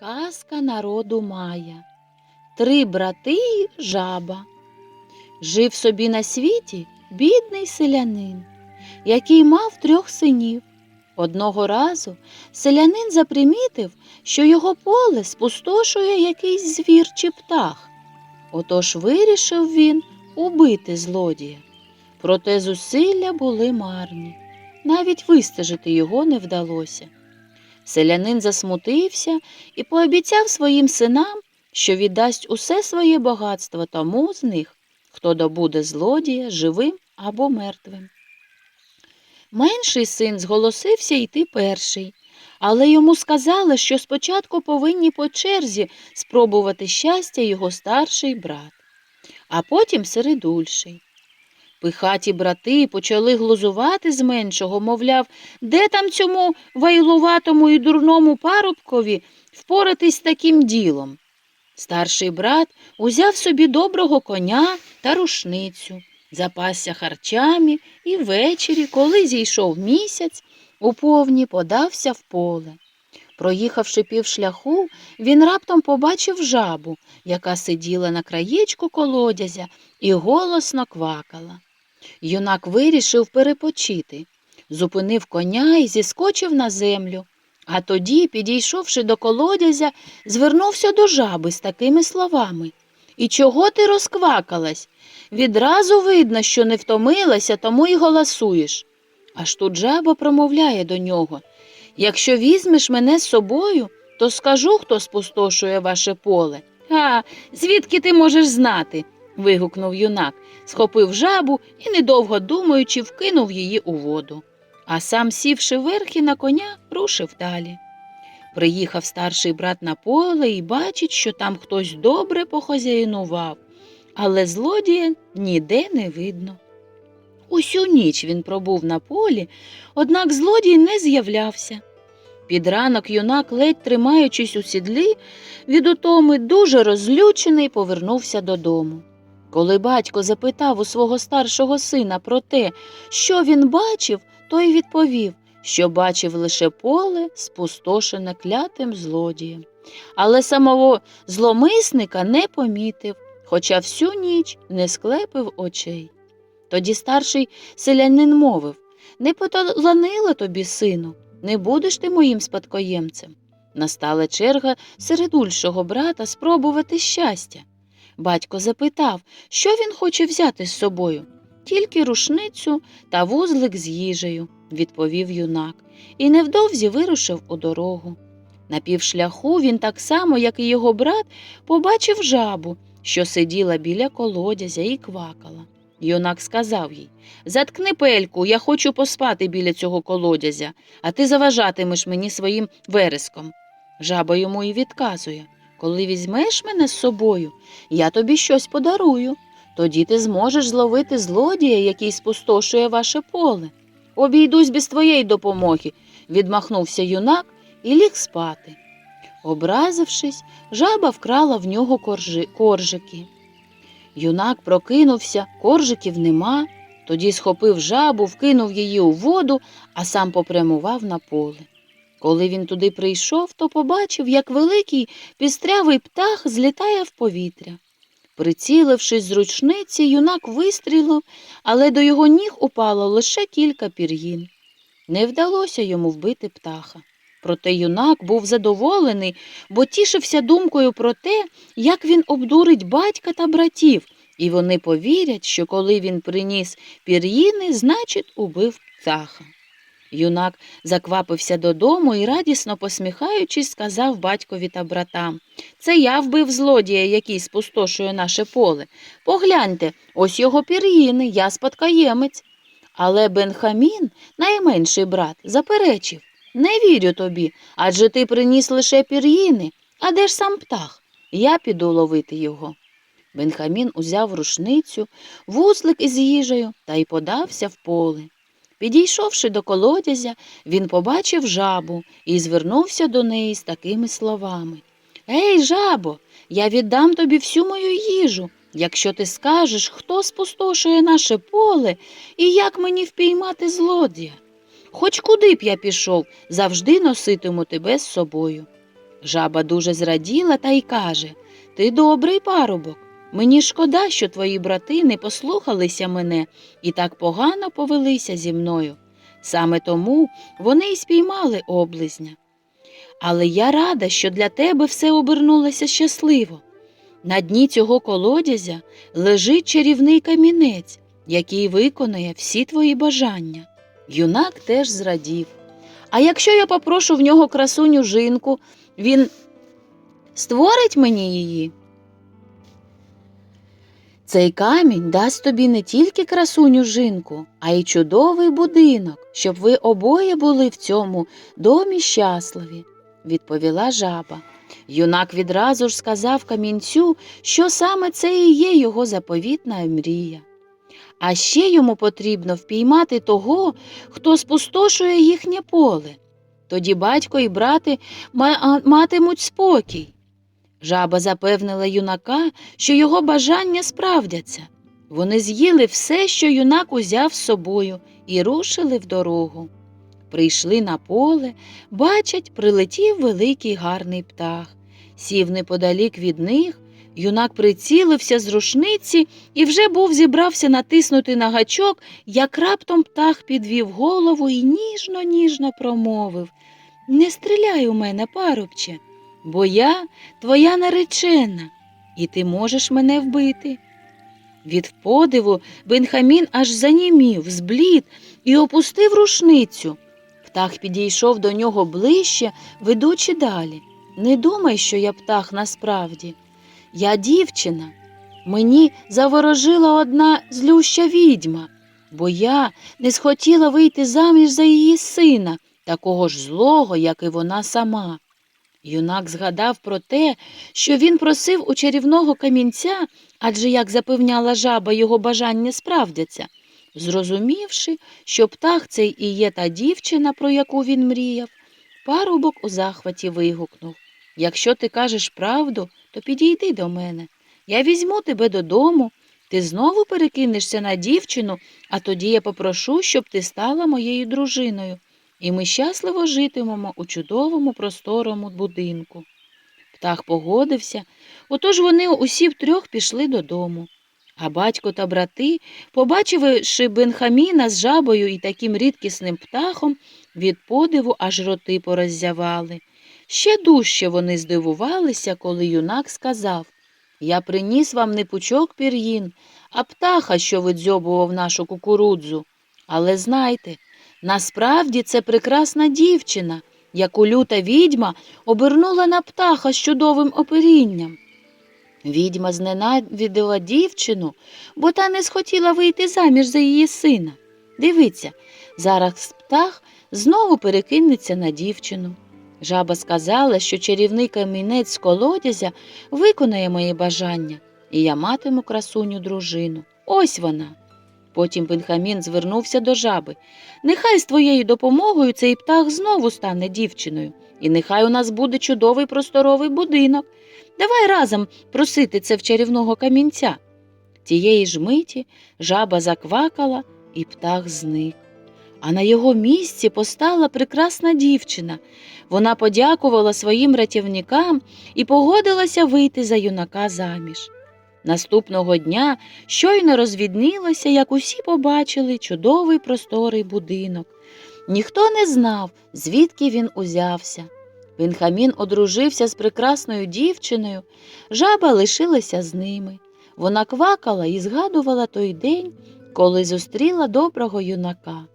Казка народу Майя. Три брати жаба. Жив собі на світі бідний селянин, який мав трьох синів. Одного разу селянин запримітив, що його поле спустошує якийсь звір чи птах. Отож вирішив він убити злодія. Проте зусилля були марні. Навіть вистежити його не вдалося. Селянин засмутився і пообіцяв своїм синам, що віддасть усе своє багатство тому з них, хто добуде злодія живим або мертвим. Менший син зголосився йти перший, але йому сказали, що спочатку повинні по черзі спробувати щастя його старший брат, а потім середульший. Пихаті брати почали глузувати з меншого, мовляв, де там цьому вайлуватому і дурному парубкові впоратись таким ділом. Старший брат узяв собі доброго коня та рушницю, запасся харчами і ввечері, коли зійшов місяць, уповні подався в поле. Проїхавши півшляху, він раптом побачив жабу, яка сиділа на краєчку колодязя і голосно квакала. Юнак вирішив перепочити, зупинив коня і зіскочив на землю. А тоді, підійшовши до колодязя, звернувся до жаби з такими словами. І чого ти розквакалась? Відразу видно, що не втомилася, тому й голосуєш. Аж тут жаба промовляє до нього. Якщо візьмеш мене з собою, то скажу, хто спустошує ваше поле. А, звідки ти можеш знати? Вигукнув юнак, схопив жабу і, недовго думаючи, вкинув її у воду. А сам, сівши верхи на коня, рушив далі. Приїхав старший брат на поле і бачить, що там хтось добре похозяїнував, але злодія ніде не видно. Усю ніч він пробув на полі, однак злодій не з'являвся. Під ранок юнак, ледь тримаючись у сідлі, від утоми дуже розлючений, повернувся додому. Коли батько запитав у свого старшого сина про те, що він бачив, той відповів, що бачив лише поле, спустошене клятим злодієм. Але самого зломисника не помітив, хоча всю ніч не склепив очей. Тоді старший селянин мовив Не поталанило тобі, сину, не будеш ти моїм спадкоємцем. Настала черга середульшого брата спробувати щастя. Батько запитав, що він хоче взяти з собою. Тільки рушницю та вузлик з їжею, відповів юнак, і невдовзі вирушив у дорогу. На півшляху він так само, як і його брат, побачив жабу, що сиділа біля колодязя і квакала. Юнак сказав їй Заткни пельку, я хочу поспати біля цього колодязя, а ти заважатимеш мені своїм вереском. Жаба йому і відказує Коли візьмеш мене з собою, я тобі щось подарую. Тоді ти зможеш зловити злодія, який спустошує ваше поле. Обійдусь без твоєї допомоги, відмахнувся юнак і ліг спати. Образившись, жаба вкрала в нього коржи, коржики. Юнак прокинувся, коржиків нема, тоді схопив жабу, вкинув її у воду, а сам попрямував на поле. Коли він туди прийшов, то побачив, як великий пістрявий птах злітає в повітря. Прицілившись з ручниці, юнак вистрілив, але до його ніг упало лише кілька пір'їн. Не вдалося йому вбити птаха. Проте юнак був задоволений, бо тішився думкою про те, як він обдурить батька та братів, і вони повірять, що коли він приніс пір'їни, значить, убив птаха. Юнак заквапився додому і, радісно посміхаючись, сказав батькові та братам Це я вбив злодія, який спустошує наше поле. Погляньте, ось його пір'їни, я спадкоємець. Але Бенхамін, найменший брат, заперечив Не вірю тобі, адже ти приніс лише пір'їни. А де ж сам птах? Я піду ловити його. Бенхамін узяв рушницю, вузлик із їжею та й подався в поле. Підійшовши до колодязя, він побачив жабу і звернувся до неї з такими словами Ей, жабо, я віддам тобі всю мою їжу, якщо ти скажеш, хто спустошує наше поле і як мені впіймати злодія. Хоч куди б я пішов, завжди носитиму тебе з собою. Жаба дуже зраділа та й каже Ти добрий парубок. Мені шкода, що твої брати не послухалися мене і так погано повелися зі мною. Саме тому вони й спіймали облизня. Але я рада, що для тебе все обернулося щасливо. На дні цього колодязя лежить чарівний камінець, який виконує всі твої бажання. Юнак теж зрадів. А якщо я попрошу в нього красуню жінку, він створить мені її. Цей камінь дасть тобі не тільки красуню жінку, а й чудовий будинок, щоб ви обоє були в цьому домі щасливі, відповіла жаба. Юнак відразу ж сказав камінцю, що саме це і є його заповітна мрія. А ще йому потрібно впіймати того, хто спустошує їхнє поле. Тоді батько і брати матимуть спокій. Жаба запевнила юнака, що його бажання справдяться. Вони з'їли все, що юнак узяв з собою, і рушили в дорогу. Прийшли на поле, бачать, прилетів великий гарний птах. Сів неподалік від них, юнак прицілився з рушниці і вже був зібрався натиснути на гачок, як раптом птах підвів голову і ніжно, ніжно промовив Не стріляй у мене, парубче, бо я твоя наречена, і ти можеш мене вбити. Від подиву Бенхамін аж занімів, зблід і опустив рушницю. Птах підійшов до нього ближче, ведучи далі. Не думай, що я птах насправді. Я дівчина. Мені заворожила одна злюща відьма, бо я не схотіла вийти заміж за її сина, такого ж злого, як і вона сама. Юнак згадав про те, що він просив у чарівного камінця, адже, як запевняла жаба, його бажання справдяться. Зрозумівши, що птах цей і є та дівчина, про яку він мріяв, парубок у захваті вигукнув Якщо ти кажеш правду, то підійди до мене. Я візьму тебе додому, ти знову перекинешся на дівчину, а тоді я попрошу, щоб ти стала моєю дружиною, і ми щасливо житимемо у чудовому просторому будинку. Птах погодився, отож вони усі втрьох пішли додому. А батько та брати, побачивши Бенхаміна з жабою і таким рідкісним птахом, від подиву аж роти пороззявали. Ще дужче вони здивувалися, коли юнак сказав Я приніс вам не пучок пір'їн, а птаха, що видзьобував нашу кукурудзу. Але знайте, насправді це прекрасна дівчина, яку люта відьма обернула на птаха з чудовим оперінням. Відьма зненавидила дівчину, бо та не схотіла вийти заміж за її сина. Дивіться, зараз птах знову перекинеться на дівчину. Жаба сказала, що чарівний камінець з колодязя виконає мої бажання, і я матиму красуню дружину. Ось вона. Потім Бенхамін звернувся до жаби. Нехай з твоєю допомогою цей птах знову стане дівчиною, і нехай у нас буде чудовий просторовий будинок. Давай разом просити це в чарівного камінця. Тієї ж миті жаба заквакала, і птах зник. А на його місці постала прекрасна дівчина. Вона подякувала своїм рятівникам і погодилася вийти за юнака заміж. Наступного дня щойно розвіднілося, як усі побачили чудовий просторий будинок. Ніхто не знав, звідки він узявся. Бенхамін одружився з прекрасною дівчиною, жаба лишилася з ними. Вона квакала і згадувала той день, коли зустріла доброго юнака.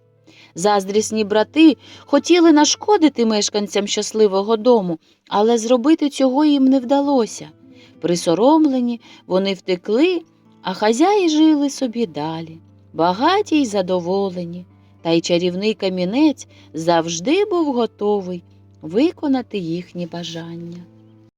Заздрісні брати хотіли нашкодити мешканцям щасливого дому, але зробити цього їм не вдалося. Присоромлені, вони втекли, а хазяї жили собі далі, багаті й задоволені, та й чарівний камінець завжди був готовий виконати їхні бажання.